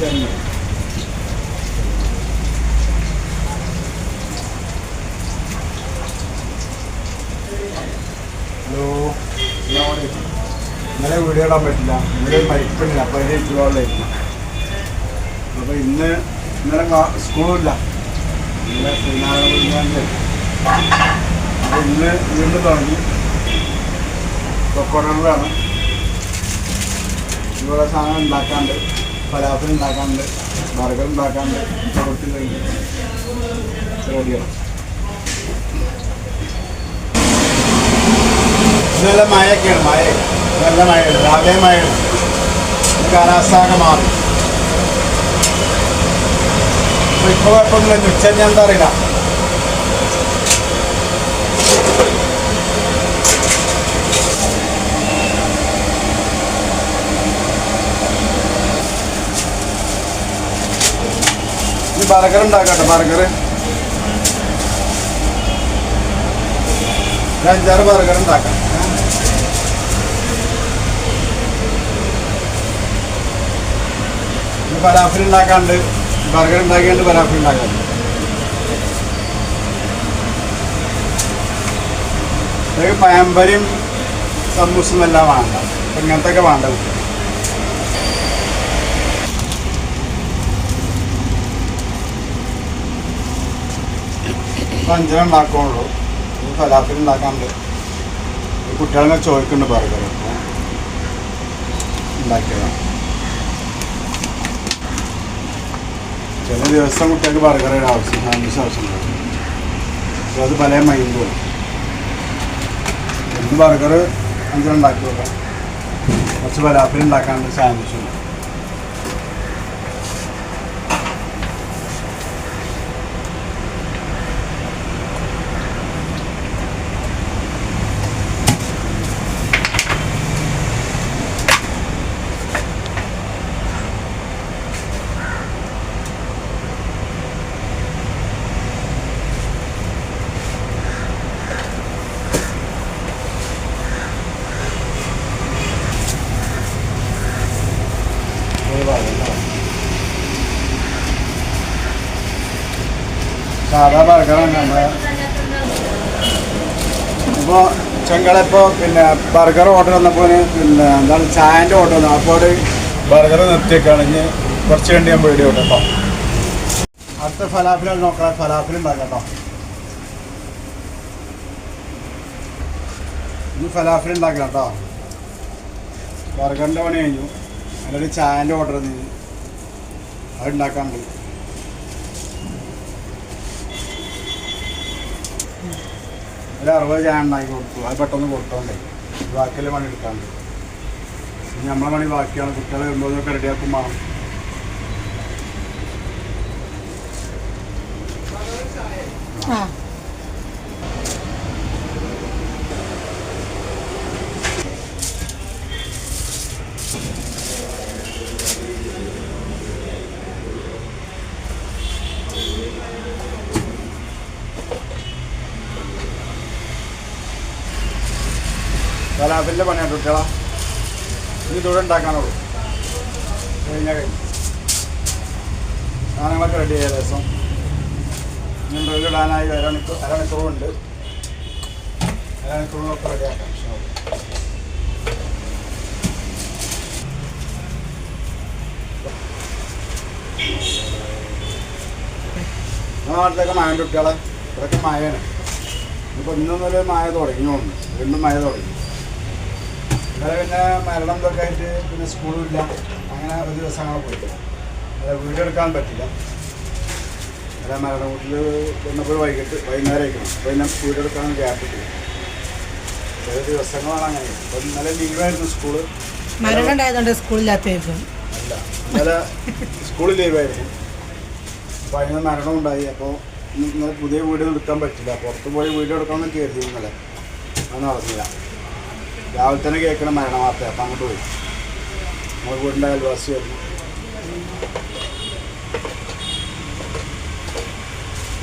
ചെന്ന് ഹലോ. ഇന്നലെ വീഡിയോ ഇടാൻ പറ്റില്ല. ഇന്നലെ മരിപ്പില്ല അപ്പം അതിന്റെ ചുറ്റുപാടിലായിരുന്നു അപ്പോൾ ഇന്ന് ഇന്നലെ സ്കൂളില്ല ഇന്നലെ ശ്രീനാരായണ അപ്പോൾ ഇന്ന് വീണ്ടും തുടങ്ങി. കൊക്കോടറിലാണ് ഇവിടെ സാധനം ഉണ്ടാക്കാണ്ട് ഫലാഫൽ ഉണ്ടാക്കാണ്ട് ബർഗർ ഉണ്ടാക്കാണ്ട് കഴിഞ്ഞ്. റെഡിയാണ് നല്ല മഴയൊക്കെയാണ് മഴ. നല്ല മഴയാണ് രാവിലെ മഴയാണ്. കാലാവസ്ഥ മാറി. ഇപ്പൊ കുഴപ്പമൊന്നുമില്ല ഉച്ച ഞാൻ എന്താ അറിയില്ല. ബർഗർ ഉണ്ടാക്കട്ടെ ബർഗർ. അഞ്ചാറ് ബർഗർ ഉണ്ടാക്കാം. ഫലാഫിൽ ഉണ്ടാക്കാണ്ട് ബർഗർ ഉണ്ടാക്കിയാണ്ട് ഫലാഫിൽ ഉണ്ടാക്കാണ്ട് ഇതൊക്കെ പഴംപരിയും സമൂസും എല്ലാം വേണ്ട. ഇങ്ങനത്തെ ഒക്കെ വേണ്ട. ഇപ്പം അഞ്ചെണ്ണം ഉണ്ടാക്കുള്ളൂ. ഇത് ഫലാഫിൽ ഉണ്ടാക്കാണ്ട്. ഈ കുട്ടികളെ ചോദിക്കുന്നുണ്ട് ബർഗർ ഉണ്ടാക്കിയതാണ് ചില ദിവസം കുട്ടികൾക്ക് ബർഗറുടെ ആവശ്യം സാൻഡ്വിച്ച് ആവശ്യമുണ്ട് അപ്പോൾ അത് പല മൈൻഡും ഇന്ന് ബർഗർ അഞ്ചെണ്ണം ഉണ്ടാക്കി വെക്കാം കുറച്ച് ഫലാഫിൽ ഉണ്ടാക്കാണ്ട് സാൻഡ്വിച്ചും സാധാ ബർഗറാണ് നമ്മൾ ഇപ്പോൾ ചെങ്കളിപ്പോൾ പിന്നെ ബർഗർ ഓർഡർ വന്നപ്പോൾ പിന്നെ എന്താണ് ചായന്റെ ഓർഡർ വന്നു. അപ്പോൾ ബർഗർ നിർത്തിയേക്കാണ്. ഇനി കുറച്ച് വേണ്ടി ഞാൻ വീഡിയോ കേട്ടോ. അടുത്ത ഫലാഫിലാണ് നോക്കണം. ഫലാഫിലും ഉണ്ടാക്കാം ഇനി ഫലാഫിൽ ഉണ്ടാക്കണം കേട്ടോ. ബർഗറിന്റെ പണി കഴിഞ്ഞു. അല്ലെങ്കിൽ ചായന്റെ ഓർഡർ തന്നു. അത് ഉണ്ടാക്കാനുണ്ട് ഒരു അറുപത് ചായ ഉണ്ടാക്കി കൊടുത്തു. അത് പെട്ടെന്ന് കൊടുത്തോണ്ടേ ബാക്കിയുള്ള പണി എടുക്കാണ്ട് ഇനി നമ്മളെ പണി ബാക്കിയാണ്. കുട്ടികളെ വരുമ്പോഴൊക്കെ റെഡിയാക്കും വേണം. ആ. ഫലാഫിന്റെ പണിയാണ് കുട്ടികളാ ഇനി ഇതൂടെ ഉണ്ടാക്കാനുള്ളൂ. കഴിഞ്ഞാൽ കഴിഞ്ഞു. സാധനങ്ങളൊക്കെ റെഡി ആയ ദിവസം ഇനി ഡ്രില്ലിടാനായി അരമണിക്കൂർ അരമണിക്കൂറുണ്ട് അരമണിക്കൂറിനൊക്കെ റെഡിയാക്കാം. നമ്മുടെ നാട്ടിലൊക്കെ മഴ കുട്ടികളെ ഇവിടെയൊക്കെ മഴയാണ് ഇപ്പൊ ഇന്നൊന്നൊരു മായ തുടങ്ങിയോണ്ട് വീണ്ടും മഴ തുടങ്ങി. ഇന്നലെ പിന്നെ മരണം ഇതൊക്കെ ആയിട്ട് പിന്നെ സ്കൂളും ഇല്ല. അങ്ങനെ ഒരു ദിവസം അങ്ങനെ പോയി. അല്ല വീടെടുക്കാൻ എടുക്കാൻ പറ്റില്ല. അല്ല മരണ വീട്ടിൽ വന്നപ്പോൾ വൈകിട്ട് വൈകുന്നേരം ആയിരിക്കണം. അപ്പോൾ പിന്നെ വീടെടുക്കാൻ എടുക്കാൻ ഗ്യാപ്പ് കിട്ടി ചില ദിവസങ്ങളാണ് അങ്ങനെ. അപ്പം ഇന്നലെ ലീവായിരുന്നു സ്കൂൾ മരണം ഉണ്ടായതുകൊണ്ട് സ്കൂളില്ലാത്തായിരിക്കും അല്ല ഇന്നലെ സ്കൂളിൽ ലീവായിരുന്നു അപ്പോൾ അതിന് മരണം ഉണ്ടായി. അപ്പോൾ ഇന്നലെ പുതിയ വീട് എടുക്കാൻ പറ്റില്ല. പുറത്ത് പോയി വീഡിയോ എടുക്കാമെന്ന് കരുതി ഇന്നലെ. അത് നടന്നില്ല രാവിലെ തന്നെ കേൾക്കണം മരണ വാർത്ത. അപ്പം അങ്ങോട്ട് പോയി. നമ്മൾ വീടിന്റെ അയൽവാസിയായിരുന്നു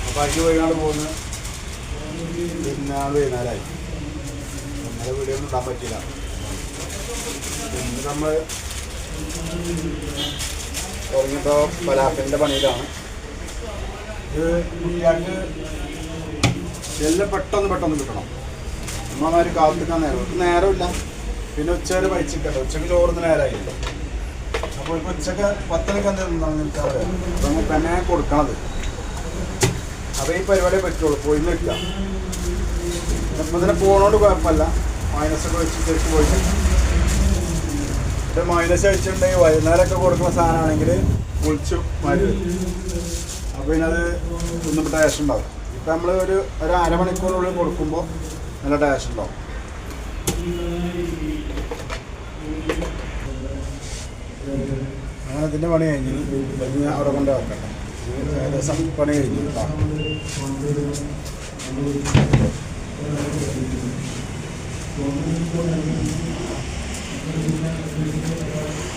അപ്പം അതിന് പോയിക്കാണ്ട് പോകുന്നു. പിന്നെ വൈകുന്നേരമായി. ഇന്നലെ ഒന്നും ഇടാൻ പറ്റില്ല പിന്നെ നമ്മൾ തുടങ്ങിയപ്പോൾ ഫലാഫലിന്റെ പണിയിലാണ്. ഇത് കുട്ടിയാൾക്ക് എല്ലാം പെട്ടെന്ന് പെട്ടെന്ന് കിട്ടണം. അമ്മമാര് കാത്തിക്കാൻ നേരം. ഇപ്പം നേരമില്ല. പിന്നെ ഉച്ചവരെ പഴിച്ചിക്കട്ടെ. ഉച്ചയ്ക്ക് ചോറുന്ന നേരമായില്ല അപ്പോൾ ഇപ്പൊ ഉച്ചയ്ക്ക് പത്തരക്ക് എന്തെങ്കിലും നിൽക്കാറ്? അപ്പം നമുക്ക് തന്നെ കൊടുക്കണത്. അപ്പോൾ ഈ പരിപാടിയെ പറ്റുള്ളൂ. പോയി നിൽക്കുക അപ്പം ഇതിനെ പോണോണ്ട് കുഴപ്പമില്ല. മൈനസൊക്കെ വെച്ച് തിരിച്ച് പോയിട്ട് മൈനസ് വെച്ചിട്ടുണ്ടെങ്കിൽ വൈകുന്നേരമൊക്കെ കൊടുക്കുന്ന സാധനമാണെങ്കിൽ പൊളിച്ചു മാറ്റി അപ്പൊ പിന്നെ അത് ഒന്നും ടേസ്റ്റ് ഉണ്ടാവും. ഇപ്പം നമ്മൾ ഒരു ഒരു അരമണിക്കൂറിനുള്ളിൽ കൊടുക്കുമ്പോൾ നല്ല ടേസ്റ്റ് ഉണ്ടാവും അങ്ങനെ ഇതിന്റെ പണി കഴിഞ്ഞു. ഞാൻ അവിടെ കൊണ്ട് വെക്കട്ടെ. ഏകദേശം പണി കഴിഞ്ഞു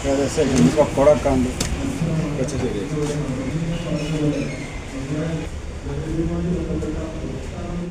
ഏകദേശം പക്കോട ഒക്കെ ഉണ്ട് വെച്ച് ശരി